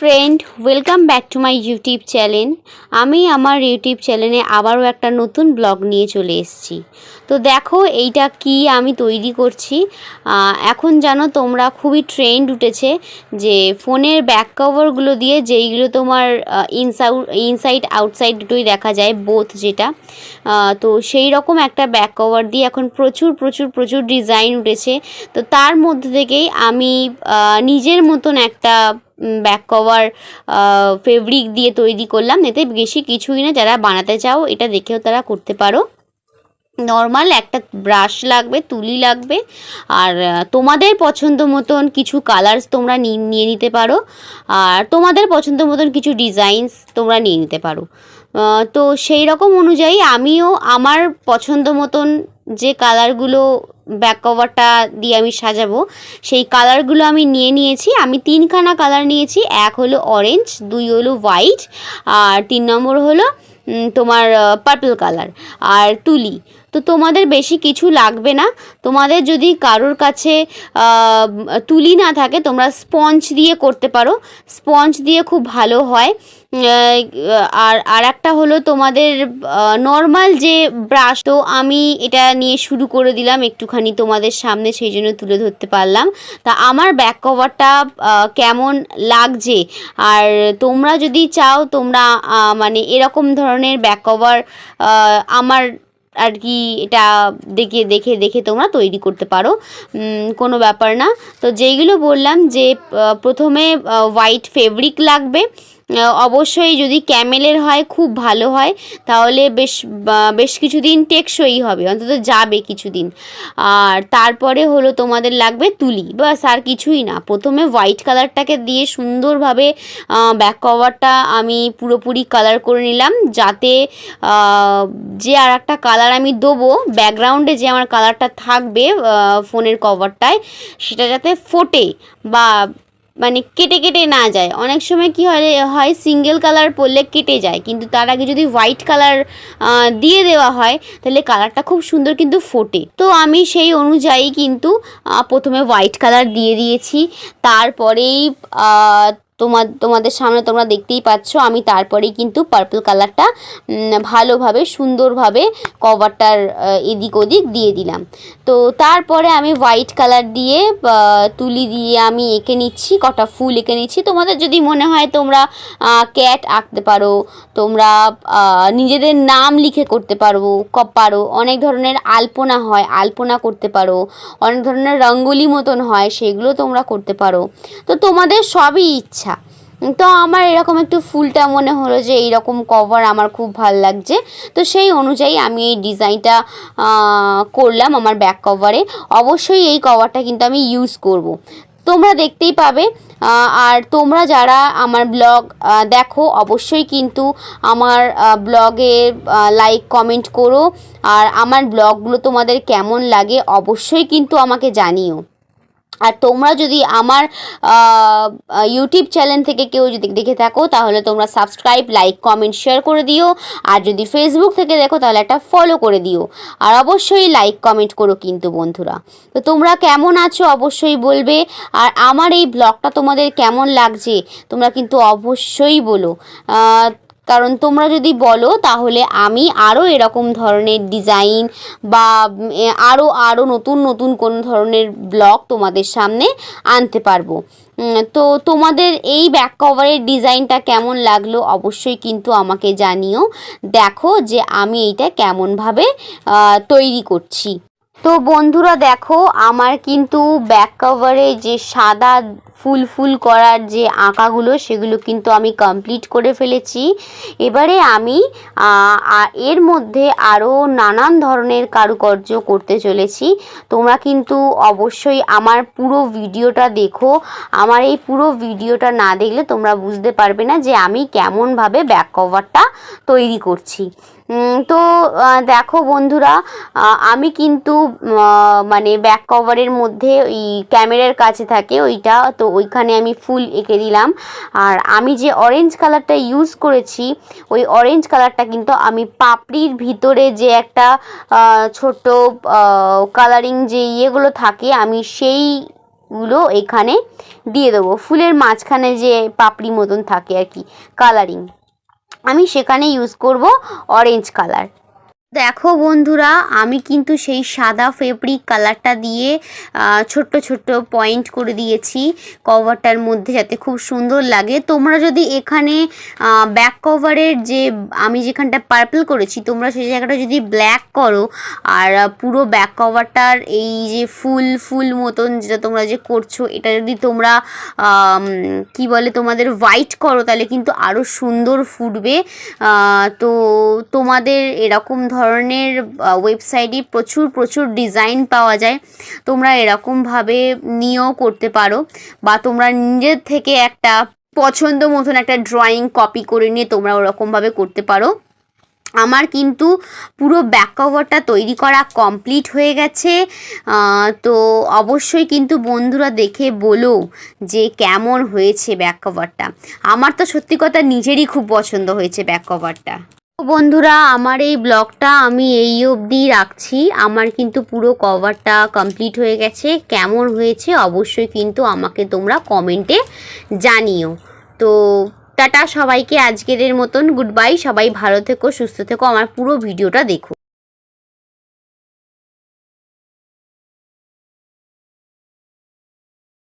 Friend welcome back to my YouTube channel আমি আমার YouTube চ্যানেলে আবারও একটা নতুন ব্লগ নিয়ে চলে এসেছি। তো দেখো, এইটা কি আমি তৈরি করছি। এখন জানো তোমরা খুবই ট্রেন্ড উঠেছে যে ফোনের ব্যাক কভারগুলো দিয়ে যেইগুলো তোমার ইনসাউট ইনসাইড আউটসাইড দুটোই দেখা যায় বোথ যেটা। তো সেই রকম একটা ব্যাক কভার দিয়ে এখন প্রচুর প্রচুর প্রচুর ডিজাইন উঠেছে। তো তার মধ্যে থেকেই আমি নিজের মতন একটা ব্যাক কভার ফেব্রিক দিয়ে তৈরি করলাম। এতে বেশি কিছুই না, যারা বানাতে চাও, এটা দেখেও তারা করতে পারো। নর্মাল একটা ব্রাশ লাগবে, তুলি লাগবে। আর তোমাদের পছন্দ মতন কিছু কালার্স তোমরা নিয়ে নিতে পারো। আর, তোমাদের পছন্দ মতন কিছু ডিজাইনস তোমরা নিয়ে নিতে পারো। তো সেই রকম অনুযায়ী আমিও আমার পছন্দ মতন যে কালারগুলো ব্যাক কভারটা দিয়ে আমি সাজাবো, সেই কালারগুলো আমি নিয়ে নিয়েছি। আমি তিনখানা কালার নিয়েছি, এক হলো অরেঞ্জ দুই হলো হোয়াইট আর তিন নম্বর হলো তোমার পার্পল কালার আর তুলি। তো তোমাদের বেশি কিছু লাগবে না। তোমাদের যদি কারোর কাছে তুলি না থাকে, তোমরা স্পঞ্জ দিয়ে করতে পারো। স্পঞ্জ দিয়ে খুব ভালো হয়। আর আর একটা হলো তোমাদের নর্মাল যে ব্রাশ তো আমি এটা নিয়ে শুরু করে দিলাম একটুখানি তোমাদের সামনে, সেই জন্য তুলে ধরতে পারলাম। তা আমার ব্যাক কভারটা কেমন লাগছে? আর তোমরা যদি চাও, তোমরা মানে এরকম ধরনের ব্যাক কভার আমার আর কি এটা দেখে দেখে দেখে তোমরা তৈরি করতে পারো। কোনো ব্যাপার না। তো যেইগুলো বললাম যে প্রথমে হোয়াইট ফেব্রিক লাগবে। অবশ্যই যদি ক্যামেলের হয়, খুব ভালো হয়, তাহলে বেশ বেশ কিছুদিন টেকসই হবে, অন্তত যাবে কিছুদিন। আর তারপরে হলো তোমাদের লাগবে তুলি। বাস আর কিছুই না। প্রথমে হোয়াইট কালারটাকে দিয়ে সুন্দরভাবে ব্যাক কভারটা আমি পুরোপুরি কালার করে নিলাম, যাতে যে আর একটা কালার আমি দেবো ব্যাকগ্রাউন্ডে যে আমার কালারটা থাকবে ফোনের কভারটায় সেটা যাতে ফোটে বা মানে কেটে কেটে না যায়। অনেক সময় কি হয় হয় সিঙ্গেল কালার পরলে কেটে যায়, কিন্তু তার আগে যদি হোয়াইট কালার দিয়ে দেওয়া হয়, তাহলে কালারটা খুব সুন্দর কিন্তু ফোটে। তো আমি সেই অনুযায়ী কিন্তু প্রথমে হোয়াইট কালার দিয়ে দিয়েছি, তারপরেই তোমার তোমাদের সামনে তোমরা দেখতেই পাচ্ছ, আমি তারপরেই কিন্তু পার্পল কালারটা ভালোভাবে, সুন্দরভাবে কভারটার এদিক ওদিক দিয়ে দিলাম। তো তারপরে আমি হোয়াইট কালার দিয়ে তুলি দিয়ে আমি এঁকে নিচ্ছি, কটা ফুল এঁকে নিচ্ছি। তোমাদের যদি মনে হয় তোমরা ক্যাট আঁকতে পারো, তোমরা নিজেদের নাম লিখে করতে পারো পারো। অনেক ধরনের আলপনা হয়, আলপনা করতে পারো। অনেক ধরনের রঙ্গোলি মতন হয়, সেগুলো তোমরা করতে পারো। তো তোমাদের সবই ইচ্ছা। তো আমার এরকম একটু ফুলটা মনে হলো যে এইরকম কভার আমার খুব ভালো লাগছে। তো সেই অনুযায়ী আমি এই ডিজাইনটা করলাম আমার ব্যাক কভারে অবশ্যই এই কভারটা কিন্তু আমি ইউজ করব। তোমরা দেখতেই পাবে আর তোমরা যারা আমার ব্লগ দেখো, অবশ্যই কিন্তু আমার ব্লগে লাইক কমেন্ট করো। আর আমার ব্লগগুলো তোমাদের কেমন লাগে, অবশ্যই কিন্তু আমাকে জানিও। আর তোমরা যদি আমার ইউটিউব চ্যানেল থেকে কেউ যদি দেখে থাকো, তাহলে তোমরা সাবস্ক্রাইব লাইক কমেন্ট শেয়ার করে দিও। আর যদি ফেসবুক থেকে দেখো, তাহলে একটা ফলো করে দিও। আর অবশ্যই লাইক কমেন্ট করো কিন্তু বন্ধুরা। তো তোমরা কেমন আছো অবশ্যই বলবে। আর আমার এই ব্লগটা তোমাদের কেমন লাগছে, তোমরা কিন্তু অবশ্যই বলো। কারণ তোমরা যদি বলো, তাহলে আমি আরও এরকম ধরনের ডিজাইন বা আরও আরও নতুন নতুন কোন ধরনের ব্লগ তোমাদের সামনে আনতে পারব। তো তোমাদের এই ব্যাক কভারের ডিজাইনটা কেমন লাগল অবশ্যই কিন্তু আমাকে জানিও। দেখো যে আমি এইটা কেমনভাবে তৈরি করছি। তো বন্ধুরা দেখো, আমার কিন্তু ব্যাক কভারে যে সাদা ফুল ফুল করার যে আঁকাগুলো, সেগুলো কিন্তু আমি কমপ্লিট করে ফেলেছি। এবারে আমি এর মধ্যে আরও নানান ধরনের কারুকার্য করতে চলেছি। তোমরা কিন্তু অবশ্যই আমার পুরো ভিডিওটা দেখো। আমার এই পুরো ভিডিওটা না দেখলে তোমরা বুঝতে পারবে না যে আমি কেমনভাবে ব্যাক কভারটা তৈরি করছি। তো দেখো বন্ধুরা আমি কিন্তু মানে ব্যাক কভারের মধ্যে ওই ক্যামেরার কাছে থাকে, ওইটা তো ওইখানে আমি ফুল এঁকে দিলাম। আর আমি যে অরেঞ্জ কালারটা ইউজ করেছি, ওই অরেঞ্জ কালারটা কিন্তু আমি পাপড়ির ভিতরে যে একটা ছোট কালারিং যে ইয়েগুলো থাকে, আমি সেই গুলো এখানে দিয়ে দেবো। ফুলের মাঝখানে যে পাপড়ি মতন থাকে আর কি কালারিং আমি সেখানে ইউজ করব অরেঞ্জ কালার দেখো বন্ধুরা, আমি কিন্তু সেই সাদা ফেব্রিক কালারটা দিয়ে ছোট্ট ছোট্ট পয়েন্ট করে দিয়েছি কভারটার মধ্যে যাতে খুব সুন্দর লাগে। তোমরা যদি এখানে ব্যাক কভারের যে, আমি যেখানটা পার্পল করেছি, তোমরা সেই জায়গাটা যদি ব্ল্যাক করো, আর পুরো ব্যাক কভারটার এই যে ফুল ফুল মতন যেটা তোমরা যে করছ, এটা যদি তোমরা কি বলে তোমাদের হোয়াইট করো, তাহলে কিন্তু আরও সুন্দর ফুটবে। তো তোমাদের এরকম ধরনের ওয়েবসাইটে প্রচুর প্রচুর ডিজাইন পাওয়া যায়। তোমরা এরকমভাবে নিয়েও করতে পারো বা তোমরা নিজের থেকে একটা পছন্দ মতন একটা ড্রয়িং কপি করে নিয়ে তোমরা ওরকমভাবে করতে পারো। আমার কিন্তু পুরো ব্যাক কভারটা তৈরি করা কমপ্লিট হয়ে গেছে। তো অবশ্যই কিন্তু বন্ধুরা দেখে বলো যে কেমন হয়েছে ব্যাক কভারটা আমার তো সত্যি কথা নিজেরই খুব পছন্দ হয়েছে ব্যাক কভারটা বন্ধুরা, আমার এই ব্লগটা আমি এই অবধি রাখছি। আমার কিন্তু পুরো কভারটা কমপ্লিট হয়ে গেছে। কেমন হয়েছে অবশ্যই কিন্তু আমাকে তোমরা কমেন্টে জানিও। তো, টাটা সবাইকে আজকের মতন। গুড বাই সবাই ভালো থেকো, সুস্থ থেকো। আমার পুরো ভিডিওটা দেখো।